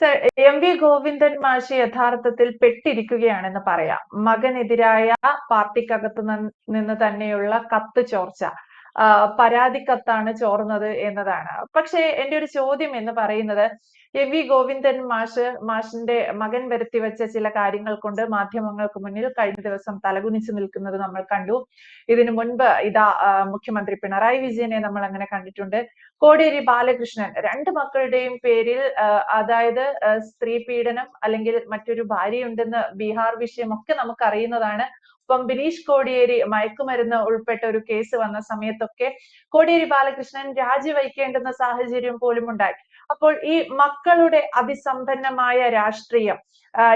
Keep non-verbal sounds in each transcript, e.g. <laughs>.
Sir M V Govindan മാഷി യഥാർത്ഥത്തിൽ പെട്ടിരിക്കുകയാണെന്ന് പറയാം. മകനെതിരായ പാർട്ടിക്കകത്ത് നിന്ന് തന്നെയുള്ള കത്ത് ചോർച്ച. പരാതി കത്താണ് ചോർന്നത് എന്നതാണ്. പക്ഷേ എന്റെ ഒരു ചോദ്യം എന്ന് പറയുന്നത് എം വി ഗോവിന്ദൻ മാഷ് മാഷിന്റെ മകൻ വരുത്തി വെച്ച ചില കാര്യങ്ങൾ കൊണ്ട് മാധ്യമങ്ങൾക്ക് മുന്നിൽ കഴിഞ്ഞ ദിവസം തലകുനിച്ചു നിൽക്കുന്നത് നമ്മൾ കണ്ടു. ഇതിനു മുൻപ് ഇതാ മുഖ്യമന്ത്രി പിണറായി വിജയനെ നമ്മൾ അങ്ങനെ കണ്ടിട്ടുണ്ട്. കോടിയേരി ബാലകൃഷ്ണൻ രണ്ട് മക്കളുടെയും പേരിൽ അതായത് സ്ത്രീ പീഡനം അല്ലെങ്കിൽ മറ്റൊരു ഭാര്യയുണ്ടെന്ന് ബീഹാർ വിഷയം ഒക്കെ നമുക്ക് അറിയുന്നതാണ്. ഇപ്പം ബിനീഷ് കോടിയേരി മയക്കുമരുന്ന് ഉൾപ്പെട്ട ഒരു കേസ് വന്ന സമയത്തൊക്കെ കോടിയേരി ബാലകൃഷ്ണൻ രാജിവയ്ക്കേണ്ടുന്ന സാഹചര്യം പോലും ഉണ്ടായി അപ്പോൾ ഈ മക്കളുടെ അതിസമ്പന്നമായ രാഷ്ട്രീയം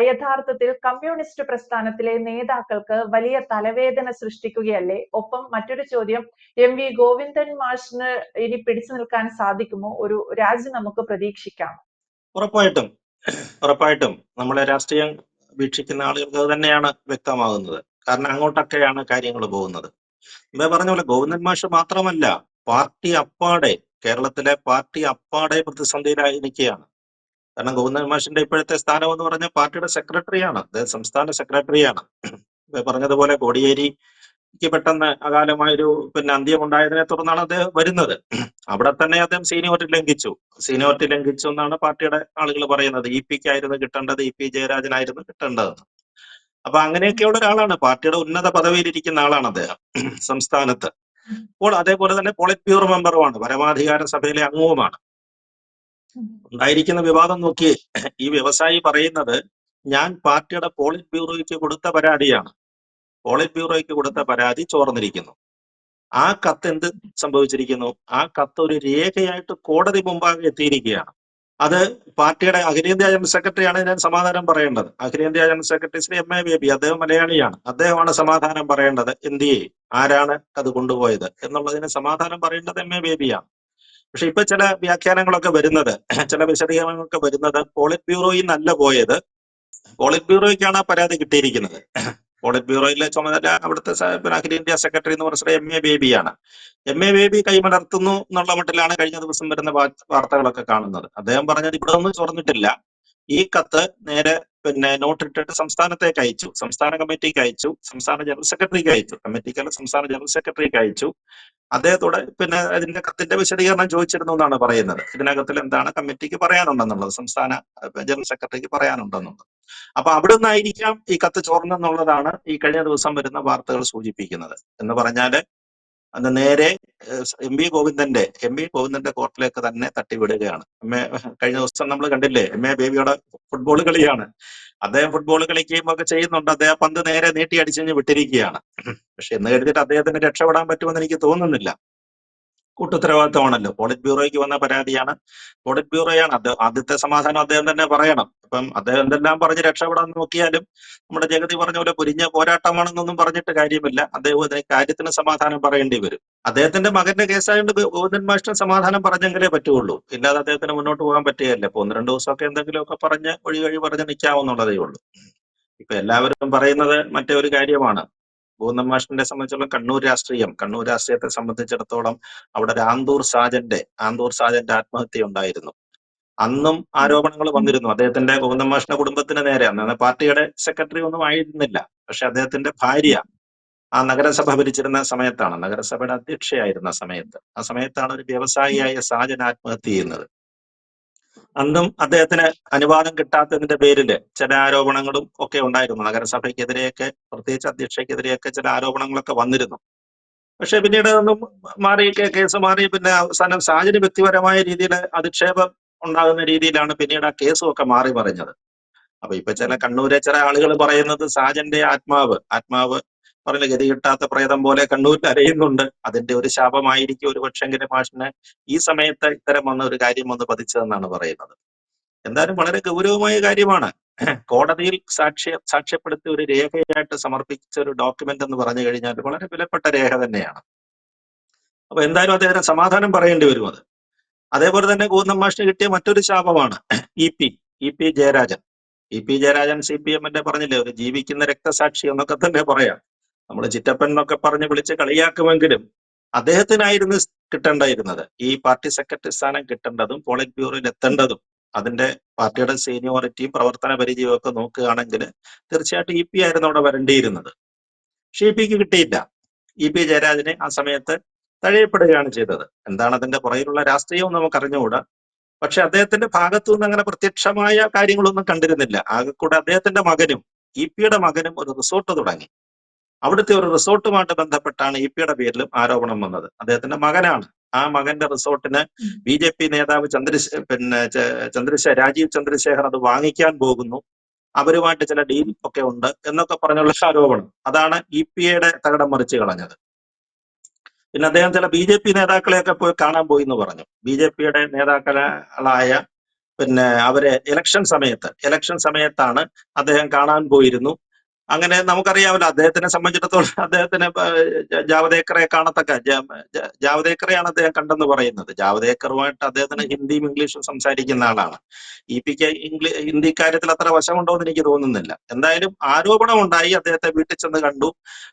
യഥാർത്ഥത്തിൽ കമ്മ്യൂണിസ്റ്റ് പ്രസ്ഥാനത്തിലെ നേതാക്കൾക്ക് വലിയ തലവേദന സൃഷ്ടിക്കുകയല്ലേ? ഒപ്പം മറ്റൊരു ചോദ്യം എം വി ഗോവിന്ദൻ മാഷിന് ഇനി പിടിച്ചു നിൽക്കാൻ സാധിക്കുമോ? ഒരു രാജി നമുക്ക് പ്രതീക്ഷിക്കാം. ഉറപ്പായിട്ടും ഉറപ്പായിട്ടും. നമ്മളെ രാഷ്ട്രീയം വീക്ഷിക്കുന്ന ആളുകൾക്ക് അത് തന്നെയാണ് വ്യക്തമാകുന്നത്. കാരണം അങ്ങോട്ടൊക്കെയാണ് കാര്യങ്ങൾ പോകുന്നത്. ഇവ പറഞ്ഞ പോലെ ഗോവിന്ദൻ മാഷ് മാത്രമല്ല പാർട്ടി അപ്പാടെ കേരളത്തിലെ പാർട്ടി അപ്പാടെ പ്രതിസന്ധിയിലായി നിൽക്കുകയാണ്. കാരണം ഗോവിന്ദൻ മാഷിന്റെ ഇപ്പോഴത്തെ സ്ഥാനം എന്ന് പറഞ്ഞാൽ പാർട്ടിയുടെ സെക്രട്ടറിയാണ് അദ്ദേഹം സംസ്ഥാന സെക്രട്ടറിയാണ്. പറഞ്ഞതുപോലെ കോടിയേരിക്ക് പെട്ടെന്ന് അകാലമായൊരു പിന്നെ അന്ത്യം ഉണ്ടായതിനെ തുടർന്നാണ് അദ്ദേഹം വരുന്നത്. അവിടെ തന്നെ അദ്ദേഹം സീനിയോറിറ്റി ലംഘിച്ചു. സീനിയോറിറ്റി ലംഘിച്ചു എന്നാണ് പാർട്ടിയുടെ ആളുകൾ പറയുന്നത്. ഇ പിക്ക് ആയിരുന്നു കിട്ടേണ്ടത് ഇ പി ജയരാജനായിരുന്നു കിട്ടേണ്ടത് അപ്പൊ അങ്ങനെയൊക്കെയുള്ള ഒരാളാണ്. പാർട്ടിയുടെ ഉന്നത പദവിയിലിരിക്കുന്ന ആളാണ് അദ്ദേഹം <clears throat> സംസ്ഥാനത്ത്. അപ്പോൾ അതേപോലെ തന്നെ പോളിറ്റ് ബ്യൂറോ മെമ്പറുമാണ് പരമാധികാര സഭയിലെ അംഗവുമാണ്. ഉണ്ടായിരിക്കുന്ന വിവാദം നോക്കി ഈ വ്യവസായി പറയുന്നത് ഞാൻ പാർട്ടിയുടെ പോളിറ്റ് ബ്യൂറോയ്ക്ക് കൊടുത്ത പരാതിയാണ്. പോളിറ്റ് ബ്യൂറോയ്ക്ക് കൊടുത്ത പരാതി ചോർന്നിരിക്കുന്നു. ആ കത്ത് എന്ത് സംഭവിച്ചിരിക്കുന്നു? ആ കത്ത് ഒരു രേഖയായിട്ട് കോടതി മുമ്പാകെ എത്തിയിരിക്കുകയാണ്. അത് പാർട്ടിയുടെ അഖിലേന്ത്യാ ജനറൽ സെക്രട്ടറിയാണ് ഞാൻ സമാധാനം പറയേണ്ടത്. അഖിലേന്ത്യാ general secretary Shri M A Baby അദ്ദേഹം മലയാളിയാണ്. അദ്ദേഹമാണ് സമാധാനം പറയേണ്ടത്. എന്തിയെ ആരാണ് അത് കൊണ്ടുപോയത്? എന്നുള്ളതിന് സമാധാനം പറയേണ്ടത് എം എ ബേബിയാണ്. പക്ഷെ ഇപ്പൊ ചില വ്യാഖ്യാനങ്ങളൊക്കെ വരുന്നത് ചില വിശദീകരണങ്ങളൊക്കെ വരുന്നത് പോളിറ്റ് ബ്യൂറോയിൽ നിന്നല്ല പോയത്. പോളിറ്റ് ബ്യൂറോയ്ക്കാണ് ആ പരാതി കിട്ടിയിരിക്കുന്നത്. പോളിറ്റ് ബ്യൂറോയിലെ ചുമതല അവിടുത്തെ പിന്നെ അഖിലേന്ത്യാ സെക്രട്ടറി എന്ന് പറഞ്ഞ എം എ ബേബിയാണ്. എം എ ബേബി കൈമലർത്തുന്നു എന്നുള്ള മട്ടിലാണ് കഴിഞ്ഞ ദിവസം വരുന്ന വാർത്തകളൊക്കെ കാണുന്നത്. അദ്ദേഹം പറഞ്ഞത് ഇവിടെ ഒന്നും ചോർന്നിട്ടില്ല ഈ കത്ത് നേരെ പിന്നെ നോട്ട് ഇട്ടിട്ട് സംസ്ഥാനത്തേക്ക് അയച്ചു സംസ്ഥാന കമ്മിറ്റിക്ക് അയച്ചു സംസ്ഥാന ജനറൽ സെക്രട്ടറിക്ക് അയച്ചു കമ്മിറ്റിക്കല്ല സംസ്ഥാന ജനറൽ സെക്രട്ടറിക്ക് അയച്ചു. അദ്ദേഹത്തോട് പിന്നെ അതിന്റെ കത്തിന്റെ വിശദീകരണം ചോദിച്ചിരുന്നു എന്നാണ് പറയുന്നത്. ഇതിനകത്തിൽ എന്താണ് കമ്മിറ്റിക്ക് പറയാനുണ്ടെന്നുള്ളത് സംസ്ഥാന ജനറൽ സെക്രട്ടറിക്ക് പറയാനുണ്ടെന്നുള്ളത്. അപ്പൊ അവിടെ നിന്നായിരിക്കാം ഈ കത്ത് ചോർന്നെന്നുള്ളതാണ് ഈ കഴിഞ്ഞ ദിവസം വരുന്ന വാർത്തകൾ സൂചിപ്പിക്കുന്നത്. എന്ന് പറഞ്ഞാൽ അത് നേരെ എം വി ഗോവിന്ദന്റെ എം വി ഗോവിന്ദന്റെ കോർട്ടിലേക്ക് തന്നെ തട്ടിവിടുകയാണ്. എം എ കഴിഞ്ഞ ദിവസം നമ്മൾ കണ്ടില്ലേ എം എ ബേബിയുടെ ഫുട്ബോൾ കളിയാണ്. അദ്ദേഹം ഫുട്ബോൾ കളിക്കുകയും ഒക്കെ ചെയ്യുന്നുണ്ട്. അദ്ദേഹം പന്ത് നേരെ നീട്ടി അടിച്ചെഞ്ഞ് വിട്ടിരിക്കുകയാണ്. പക്ഷെ എന്ന് കരുതിയിട്ട് അദ്ദേഹത്തിന് രക്ഷപ്പെടാൻ പറ്റുമെന്ന് എനിക്ക് തോന്നുന്നില്ല. കൂട്ടുത്തരവാദിത്തമാണല്ലോ. പോളിറ്റ് ബ്യൂറോയ്ക്ക് വന്ന പരാതിയാണ്. പോളിറ്റ് ബ്യൂറോയാണ് അത് ആദ്യത്തെ സമാധാനം അദ്ദേഹം തന്നെ പറയണം. അപ്പം അദ്ദേഹം എന്തെല്ലാം പറഞ്ഞ് രക്ഷപ്പെടാൻ നോക്കിയാലും നമ്മുടെ ജഗതി പറഞ്ഞ പോലെ പൊരിഞ്ഞ പോരാട്ടമാണെന്നൊന്നും പറഞ്ഞിട്ട് കാര്യമില്ല. അദ്ദേഹം അതിന് കാര്യത്തിന് സമാധാനം പറയേണ്ടി വരും. അദ്ദേഹത്തിന്റെ മകന്റെ കേസായതുകൊണ്ട് ഗോവിന്ദൻ മാഷ്ടർ സമാധാനം പറഞ്ഞെങ്കിലേ പറ്റുള്ളൂ. ഇല്ലാതെ അദ്ദേഹത്തിന് മുന്നോട്ട് പോകാൻ പറ്റുകയല്ല. ഇപ്പൊ ഒന്ന് രണ്ട് ദിവസമൊക്കെ എന്തെങ്കിലുമൊക്കെ പറഞ്ഞ് ഒഴി കഴി പറഞ്ഞ് നിൽക്കാവുന്നുള്ളതേ ഉള്ളൂ. ഇപ്പൊ എല്ലാവരും പറയുന്നത് മറ്റേ ഒരു കാര്യമാണ്. ഗോവിന്ദൻ മാഷിനെ സംബന്ധിച്ചുള്ള കണ്ണൂർ രാഷ്ട്രീയം കണ്ണൂർ രാഷ്ട്രീയത്തെ സംബന്ധിച്ചിടത്തോളം അവിടെ ഒരു ആന്തൂർ സാജന്റെ ആന്തൂർ സാജന്റെ ആത്മഹത്യ ഉണ്ടായിരുന്നു. അന്നും ആരോപണങ്ങൾ വന്നിരുന്നു. അദ്ദേഹത്തിന്റെ ഗോവിന്ദൻ കുടുംബത്തിന് നേരെ. അന്ന് പാർട്ടിയുടെ സെക്രട്ടറി ഒന്നും ആയിരുന്നില്ല. പക്ഷെ അദ്ദേഹത്തിന്റെ ഭാര്യ ആ നഗരസഭ ഭരിച്ചിരുന്ന സമയത്താണ്. നഗരസഭയുടെ അധ്യക്ഷയായിരുന്ന സമയത്ത്. ആ സമയത്താണ് ഒരു വ്യവസായിയായ സാജൻ ആത്മഹത്യ ചെയ്യുന്നത്. അന്നും അദ്ദേഹത്തിന് അനുവാദം കിട്ടാത്തതിന്റെ പേരിൽ ചില ആരോപണങ്ങളും ഒക്കെ ഉണ്ടായിരുന്നു. നഗരസഭയ്ക്കെതിരെയൊക്കെ പ്രത്യേകിച്ച് അധ്യക്ഷയ്ക്കെതിരെയൊക്കെ ചില ആരോപണങ്ങളൊക്കെ വന്നിരുന്നു. പക്ഷെ പിന്നീട് അതൊന്നും മാറി കേസ് മാറി. പിന്നെ അവസാനം സാഹചര്യ വ്യക്തിപരമായ രീതിയിൽ അധിക്ഷേപം ഉണ്ടാകുന്ന രീതിയിലാണ് പിന്നീട് ആ കേസും ഒക്കെ മാറി പറഞ്ഞത്. അപ്പൊ ഇപ്പൊ ചില കണ്ണൂരെ ചില ആളുകൾ പറയുന്നത് സാജന്റെ ആത്മാവ് ആത്മാവ് പറഞ്ഞ ഗതി കിട്ടാത്ത പ്രേതം പോലെ കണ്ണൂരിൽ അരയുന്നുണ്ട്. അതിന്റെ ഒരു ശാപമായിരിക്കും ഒരു പക്ഷെങ്കിലും മാഷിന് ഈ സമയത്ത് ഇത്തരം വന്ന ഒരു കാര്യം വന്ന് പതിച്ചതെന്നാണ് പറയുന്നത്. എന്തായാലും വളരെ ഗൗരവമായ കാര്യമാണ്. കോടതിയിൽ സാക്ഷ്യ സാക്ഷ്യപ്പെടുത്തിയ ഒരു രേഖയായിട്ട് സമർപ്പിച്ച ഒരു ഡോക്യുമെന്റ് എന്ന് പറഞ്ഞു കഴിഞ്ഞാൽ വളരെ വിലപ്പെട്ട രേഖ തന്നെയാണ്. അപ്പൊ എന്തായാലും അദ്ദേഹം സമാധാനം പറയേണ്ടി വരും അത്. അതേപോലെ തന്നെ ഗോതം മാഷിന് കിട്ടിയ മറ്റൊരു ശാപമാണ്. E P E P Jayarajan. E P Jayarajan C P എമ്മിന്റെ പറഞ്ഞില്ലേ ഒരു ജീവിക്കുന്ന രക്തസാക്ഷി എന്നൊക്കെ തന്നെ പറയാം. നമ്മൾ ചിറ്റപ്പൻ എന്നൊക്കെ പറഞ്ഞ് വിളിച്ച് കളിയാക്കുമെങ്കിലും അദ്ദേഹത്തിനായിരുന്നു കിട്ടേണ്ടായിരുന്നത്. ഈ പാർട്ടി സെക്രട്ടറി സ്ഥാനം കിട്ടേണ്ടതും പോളിറ്റ് ബ്യൂറോയിൽ എത്തേണ്ടതും അതിന്റെ പാർട്ടിയുടെ സീനിയോറിറ്റിയും പ്രവർത്തന പരിചയവും ഒക്കെ നോക്കുകയാണെങ്കിൽ തീർച്ചയായിട്ടും ഇ പി ആയിരുന്നു അവിടെ വരേണ്ടിയിരുന്നത്. പക്ഷെ ഇ പിക്ക് കിട്ടിയില്ല. ഇ പി ജയരാജനെ ആ സമയത്ത് തഴയപ്പെടുകയാണ് ചെയ്തത്. എന്താണ് അതിന്റെ പുറകിലുള്ള രാഷ്ട്രീയവും നമുക്ക് അറിഞ്ഞുകൂടാ പക്ഷെ അദ്ദേഹത്തിന്റെ ഭാഗത്തു നിന്ന് അങ്ങനെ പ്രത്യക്ഷമായ കാര്യങ്ങളൊന്നും കണ്ടിരുന്നില്ല. ആകെ കൂടെ അദ്ദേഹത്തിന്റെ മകനും ഇ പിയുടെ മകനും ഒരു റിസോർട്ട് തുടങ്ങി. അവിടുത്തെ ഒരു റിസോർട്ടുമായിട്ട് ബന്ധപ്പെട്ടാണ് ഇ പിയുടെ പേരിലും ആരോപണം വന്നത്. അദ്ദേഹത്തിന്റെ മകനാണ്. ആ മകന്റെ റിസോർട്ടിന് ബി ജെ പി നേതാവ് ചന്ദ്രശേ പിന്നെ ചന്ദ്രശേ രാജീവ് ചന്ദ്രശേഖർ അത് വാങ്ങിക്കാൻ പോകുന്നു. അവരുമായിട്ട് ചില ഡീൽ ഒക്കെ ഉണ്ട് എന്നൊക്കെ പറഞ്ഞുള്ള ആരോപണം. അതാണ് ഇ പി എയുടെ തകടം മറിച്ച് കളഞ്ഞത്. പിന്നെ അദ്ദേഹം ചില ബി ജെ പി നേതാക്കളെയൊക്കെ പോയി കാണാൻ പോയി എന്ന് പറഞ്ഞു. ബി ജെ പിയുടെ നേതാക്കളായ പിന്നെ അവരെ ഇലക്ഷൻ സമയത്ത് ഇലക്ഷൻ സമയത്താണ് അദ്ദേഹം കാണാൻ പോയിരുന്നു. അങ്ങനെ നമുക്കറിയാമല്ലോ അദ്ദേഹത്തിനെ സംബന്ധിച്ചിടത്തോളം <laughs> അദ്ദേഹത്തിന് ജാവദേക്കറെ കാണത്തക്ക ജാവദേക്കറെയാണ് അദ്ദേഹം കണ്ടെന്ന് പറയുന്നത്. ജാവദേക്കറുമായിട്ട് അദ്ദേഹത്തിന് ഹിന്ദിയും ഇംഗ്ലീഷും സംസാരിക്കുന്ന ആളാണ്. ഇ പിക്ക് ഇംഗ്ലീഷ് ഹിന്ദി കാര്യത്തിൽ അത്ര വശമുണ്ടോ എന്ന് എനിക്ക് തോന്നുന്നില്ല. എന്തായാലും ആരോപണം ഉണ്ടായി അദ്ദേഹത്തെ വീട്ടിൽ ചെന്ന് കണ്ടു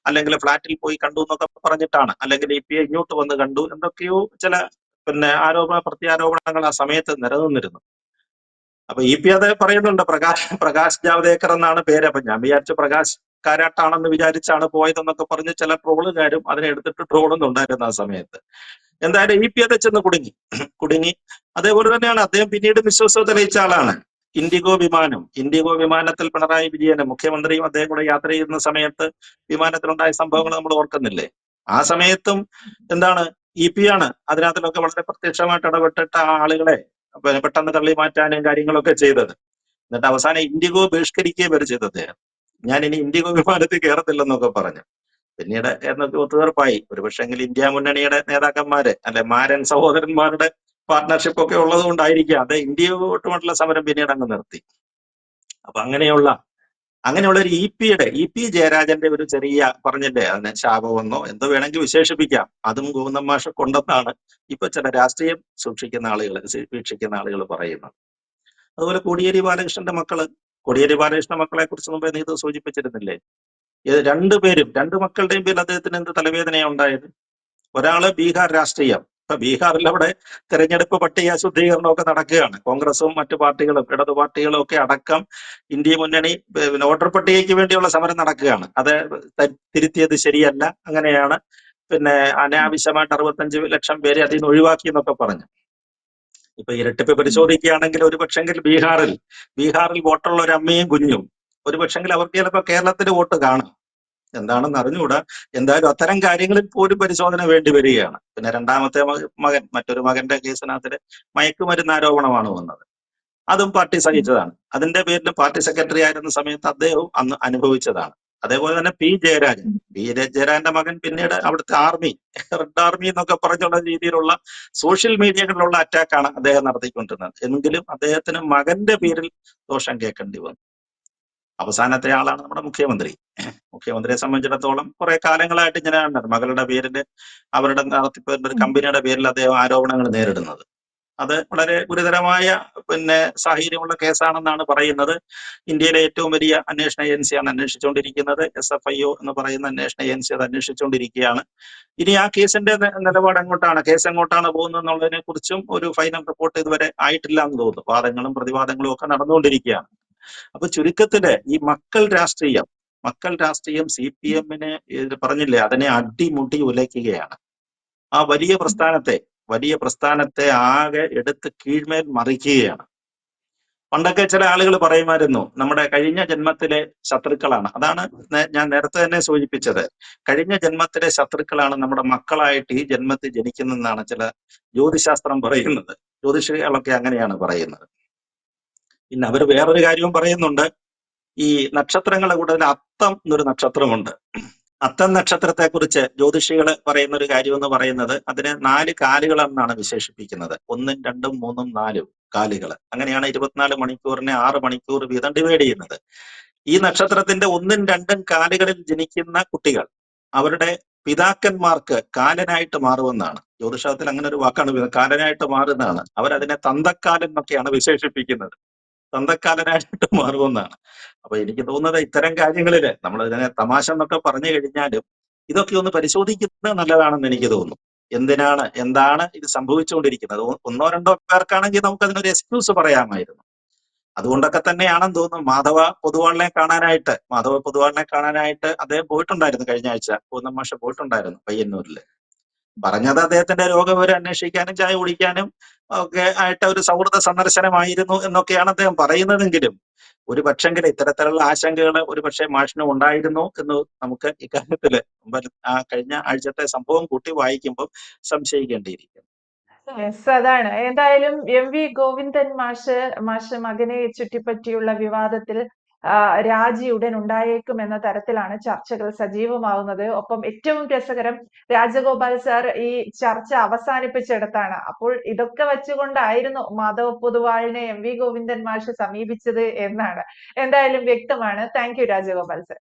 അല്ലെങ്കിൽ ഫ്ളാറ്റിൽ പോയി കണ്ടു എന്നൊക്കെ പറഞ്ഞിട്ടാണ് അല്ലെങ്കിൽ ഇ പി ഇങ്ങോട്ട് വന്ന് കണ്ടു എന്തൊക്കെയോ ചില പിന്നെ ആരോപണ പ്രത്യാരോപണങ്ങൾ ആ സമയത്ത് നിലനിന്നിരുന്നു. അപ്പൊ ഇ പി അത് പറയുന്നുണ്ട് പ്രകാശ് പ്രകാശ് ജാവദേക്കർ എന്നാണ് പേര്. അപ്പൊ ഞാൻ വിചാരിച്ചു പ്രകാശ് കാരാട്ടാണെന്ന് വിചാരിച്ചാണ് പോയതെന്നൊക്കെ പറഞ്ഞ് ചില ട്രോളുകാരും അതിനെ എടുത്തിട്ട് ട്രോളുന്നുണ്ടായിരുന്നു ആ സമയത്ത്. എന്തായാലും ഇ പി അത് ചെന്ന് കുടുങ്ങി. കുടുങ്ങി. അതേപോലെ തന്നെയാണ് അദ്ദേഹം പിന്നീട് വിശ്വാസം തെളിയിച്ച ആളാണ്. ഇൻഡിഗോ വിമാനം. ഇൻഡിഗോ വിമാനത്തിൽ പിണറായി വിജയന് മുഖ്യമന്ത്രിയും അദ്ദേഹം കൂടെ യാത്ര ചെയ്യുന്ന സമയത്ത് വിമാനത്തിലുണ്ടായ സംഭവങ്ങൾ നമ്മൾ ഓർക്കുന്നില്ലേ? ആ സമയത്തും എന്താണ്? ഇ പി ആണ്. അതിനകത്തിലൊക്കെ വളരെ പ്രത്യക്ഷമായിട്ട് ഇടപെട്ടിട്ട് ആ ആളുകളെ പെട്ടെന്ന് തള്ളി മാറ്റാനും കാര്യങ്ങളൊക്കെ ചെയ്തത്. എന്നിട്ട് അവസാനം ഇൻഡിഗോ ബഹിഷ്കരിക്കുകയും വരെ ചെയ്തത് ഞാൻ ഇനി ഇൻഡിഗോ വിമാനത്തിൽ കയറത്തില്ലെന്നൊക്കെ പറഞ്ഞു. പിന്നീട് എന്നൊക്കെ ഒത്തുതീർപ്പായി. ഒരുപക്ഷെങ്കിൽ ഇന്ത്യ മുന്നണിയുടെ നേതാക്കന്മാര് അല്ലെ മാരൻ സഹോദരന്മാരുടെ പാർട്ട്ണർഷിപ്പ് ഒക്കെ ഉള്ളത് കൊണ്ടായിരിക്കാം അത് ഇന്ത്യയോട്ടുമായിട്ടുള്ള സമരം പിന്നീട് അങ്ങ് നിർത്തി. അപ്പൊ അങ്ങനെയുള്ള അങ്ങനെയുള്ള ഒരു ഇ പിയുടെ ഇ പി ജയരാജന്റെ ഒരു ചെറിയ പറഞ്ഞില്ലേ അതിന് ശാപമെന്നോ എന്തോ വേണമെങ്കിൽ വിശേഷിപ്പിക്കാം. അതും ഗോവിന്ദൻ മാഷ് കൊണ്ടെന്നാണ് ഇപ്പൊ ചില രാഷ്ട്രീയം സൂക്ഷിക്കുന്ന ആളുകൾ വീക്ഷിക്കുന്ന ആളുകൾ പറയുന്നത്. അതുപോലെ കോടിയേരി ബാലകൃഷ്ണന്റെ മക്കൾ കോടിയേരി ബാലകൃഷ്ണ മക്കളെ കുറിച്ച് മുമ്പേ നീ ഇത് സൂചിപ്പിച്ചിരുന്നില്ലേ? ഇത് രണ്ടുപേരും രണ്ട് മക്കളുടെയും പേരിൽ അദ്ദേഹത്തിന് എന്ത് തലവേദനയാണ് ഉണ്ടായത്? ഒരാൾ ബീഹാർ രാഷ്ട്രീയം ബീഹാറിൽ അവിടെ തെരഞ്ഞെടുപ്പ് പട്ടിക ശുദ്ധീകരണമൊക്കെ നടക്കുകയാണ്. കോൺഗ്രസും മറ്റു പാർട്ടികളും ഇടതു പാർട്ടികളും ഒക്കെ അടക്കം ഇന്ത്യ മുന്നണി വോട്ടർ പട്ടികയ്ക്ക് വേണ്ടിയുള്ള സമരം നടക്കുകയാണ്. അത് തിരുത്തിയത് ശരിയല്ല. അങ്ങനെയാണ് പിന്നെ അനാവശ്യമായിട്ട് അറുപത്തഞ്ച് ലക്ഷം പേരെ അതിൽ നിന്ന് ഒഴിവാക്കി എന്നൊക്കെ പറഞ്ഞു. ഇപ്പൊ ഇരട്ടിപ്പ് പരിശോധിക്കുകയാണെങ്കിൽ ഒരു പക്ഷെങ്കിൽ ബീഹാറിൽ ബീഹാറിൽ വോട്ടുള്ള ഒരു അമ്മയും കുഞ്ഞും. ഒരു പക്ഷെങ്കിൽ അവർക്ക് ചിലപ്പോൾ കേരളത്തിൽ വോട്ട് കാണാം. എന്താണെന്ന് അറിഞ്ഞുകൂടാ. എന്തായാലും അത്തരം കാര്യങ്ങളിൽ പോലും പരിശോധന വേണ്ടി വരികയാണ്. പിന്നെ രണ്ടാമത്തെ മകൻ മറ്റൊരു മകന്റെ കേസിനകത്തിൽ മയക്കുമരുന്ന് ആരോപണമാണ് വന്നത്. അതും പാർട്ടി സഹിച്ചതാണ്. അതിന്റെ പേരിൽ പാർട്ടി സെക്രട്ടറി ആയിരുന്ന സമയത്ത് അദ്ദേഹവും അന്ന് അനുഭവിച്ചതാണ്. അതേപോലെ തന്നെ പി. ജയരാജൻ. പി. ജയ- ജയരാജന്റെ മകൻ പിന്നീട് അവിടുത്തെ ആർമി റെഡ് ആർമി എന്നൊക്കെ പറഞ്ഞുള്ള രീതിയിലുള്ള സോഷ്യൽ മീഡിയകളിലുള്ള അറ്റാക്കാണ് അദ്ദേഹം നടത്തിക്കൊണ്ടിരുന്നത്. എങ്കിലും അദ്ദേഹത്തിന് മകന്റെ പേരിൽ ദോഷം കേൾക്കേണ്ടി വന്നു. അവസാനത്തെ ആളാണ് നമ്മുടെ മുഖ്യമന്ത്രി. മുഖ്യമന്ത്രിയെ സംബന്ധിച്ചിടത്തോളം കുറെ കാലങ്ങളായിട്ട് ഇങ്ങനെയാണ് മകളുടെ പേരിൽ അവരുടെ നടത്തിപ്പ് ഒരു കമ്പനിയുടെ പേരിൽ അദ്ദേഹം ആരോപണങ്ങൾ നേരിടുന്നത്. അത് വളരെ ഗുരുതരമായ പിന്നെ സാഹചര്യമുള്ള കേസാണെന്നാണ് പറയുന്നത്. ഇന്ത്യയിലെ ഏറ്റവും വലിയ അന്വേഷണ ഏജൻസിയാണ് അന്വേഷിച്ചുകൊണ്ടിരിക്കുന്നത്. എസ് എഫ് ഐ ഒ എന്ന് പറയുന്ന അന്വേഷണ ഏജൻസി അത് അന്വേഷിച്ചുകൊണ്ടിരിക്കുകയാണ്. ഇനി ആ കേസിന്റെ നിലപാട് എങ്ങോട്ടാണ്? കേസ് എങ്ങോട്ടാണ് പോകുന്നത് എന്നുള്ളതിനെ കുറിച്ചും ഒരു ഫൈനൽ റിപ്പോർട്ട് ഇതുവരെ ആയിട്ടില്ല എന്ന് തോന്നുന്നു. വാദങ്ങളും പ്രതിവാദങ്ങളും ഒക്കെ നടന്നുകൊണ്ടിരിക്കുകയാണ്. അപ്പൊ ചുരുക്കത്തിൽ ഈ മക്കൾ രാഷ്ട്രീയം മക്കൾ രാഷ്ട്രീയം സി പി എമ്മിനെ പറഞ്ഞില്ലേ അതിനെ അടിമുടി ഉലയ്ക്കുകയാണ്. ആ വലിയ പ്രസ്ഥാനത്തെ വലിയ പ്രസ്ഥാനത്തെ ആകെ എടുത്ത് കീഴ്മേൽ മറിക്കുകയാണ്. പണ്ടൊക്കെ ചില ആളുകൾ പറയുമായിരുന്നു നമ്മുടെ കഴിഞ്ഞ ജന്മത്തിലെ ശത്രുക്കളാണ്. അതാണ് ഞാൻ നേരത്തെ തന്നെ സൂചിപ്പിച്ചത്. കഴിഞ്ഞ ജന്മത്തിലെ ശത്രുക്കളാണ് നമ്മുടെ മക്കളായിട്ട് ഈ ജന്മത്തിൽ ജനിക്കുന്നതെന്നാണ് ചില ജ്യോതിശാസ്ത്രം പറയുന്നത്. ജ്യോതിഷികളൊക്കെ അങ്ങനെയാണ് പറയുന്നത്. പിന്നെ അവർ വേറൊരു കാര്യവും പറയുന്നുണ്ട്. ഈ നക്ഷത്രങ്ങളുടെ കൂടുതൽ അത്തം എന്നൊരു നക്ഷത്രമുണ്ട്. അത്തം നക്ഷത്രത്തെ കുറിച്ച് ജ്യോതിഷികൾ പറയുന്ന ഒരു കാര്യം എന്ന് പറയുന്നത് അതിനെ നാല് കാലുകളെന്നാണ് വിശേഷിപ്പിക്കുന്നത്. ഒന്നും രണ്ടും മൂന്നും നാലും കാലുകൾ അങ്ങനെയാണ് ഇരുപത്തിനാല് മണിക്കൂറിനെ ആറ് മണിക്കൂർ വീതം ഡിവൈഡ് ചെയ്യുന്നത്. ഈ നക്ഷത്രത്തിന്റെ ഒന്നും രണ്ടും കാലുകളിൽ ജനിക്കുന്ന കുട്ടികൾ അവരുടെ പിതാക്കന്മാർക്ക് കാലനായിട്ട് മാറുമെന്നാണ്. ജ്യോതിഷത്തിൽ അങ്ങനെ ഒരു വാക്കാണ്. കാലനായിട്ട് മാറുന്നതാണ്. അവരതിനെ തന്തക്കാലൻ എന്നൊക്കെയാണ് വിശേഷിപ്പിക്കുന്നത്. തന്തക്കാലനായിട്ട് <laughs> മാറുമെന്നാണ്. അപ്പൊ എനിക്ക് തോന്നുന്നത് ഇത്തരം കാര്യങ്ങളിൽ നമ്മൾ ഇതിനെ തമാശ എന്നൊക്കെ പറഞ്ഞു കഴിഞ്ഞാലും ഇതൊക്കെ ഒന്ന് പരിശോധിക്കുന്നത് നല്ലതാണെന്ന് എനിക്ക് തോന്നുന്നു. എന്തിനാണ് എന്താണ് ഇത് സംഭവിച്ചുകൊണ്ടിരിക്കുന്നത്? ഒന്നോ രണ്ടോ പേർക്കാണെങ്കിൽ നമുക്ക് അതിനൊരു എക്സ്ക്യൂസ് പറയാമായിരുന്നു. അതുകൊണ്ടൊക്കെ തന്നെയാണെന്ന് തോന്നുന്നു. മാധവ പൊതുവാളിനെ കാണാനായിട്ട് മാധവ പൊതുവാളിനെ കാണാനായിട്ട് അദ്ദേഹം പോയിട്ടുണ്ടായിരുന്നു കഴിഞ്ഞ ആഴ്ച. പൂന്നം മാഷ പോയിട്ടുണ്ടായിരുന്നു പയ്യന്നൂരിൽ. പറഞ്ഞത് അദ്ദേഹത്തിന്റെ രോഗവിവരം അന്വേഷിക്കാനും ചായ കുടിക്കാനും ഒക്കെ ആയിട്ട് ഒരു സൗഹൃദ സന്ദർശനമായിരുന്നു എന്നൊക്കെയാണ് അദ്ദേഹം പറയുന്നതെങ്കിലും ഒരു പക്ഷെങ്കിൽ ഇത്തരത്തിലുള്ള ആശങ്കകൾ ഒരു പക്ഷേ മാഷിനും ഉണ്ടായിരുന്നു എന്ന് നമുക്ക് ഇക്കാര്യത്തിൽ ആ കഴിഞ്ഞ ആഴ്ചത്തെ സംഭവം കൂട്ടി വായിക്കുമ്പോൾ സംശയിക്കേണ്ടിയിരിക്കുന്നു. അതാണ്. എന്തായാലും എം വി ഗോവിന്ദൻ മാഷ് മാഷ് മകനെ ചുറ്റിപ്പറ്റിയുള്ള വിവാദത്തിൽ രാജി ഉടൻ ഉണ്ടായേക്കും എന്ന തരത്തിലാണ് ചർച്ചകൾ സജീവമാവുന്നത്. ഒപ്പം ഏറ്റവും രസകരം രാജഗോപാൽ സാർ ഈ ചർച്ച അവസാനിപ്പിച്ചെടുത്താണ്. അപ്പോൾ ഇതൊക്കെ വെച്ചുകൊണ്ടായിരുന്നു മാധവ് പൊതുവാളിനെ എം വി ഗോവിന്ദൻ മാഷ് സമീപിച്ചത് എന്നാണ്. എന്തായാലും വ്യക്തമാണ്. Thank you Rajagopal sir.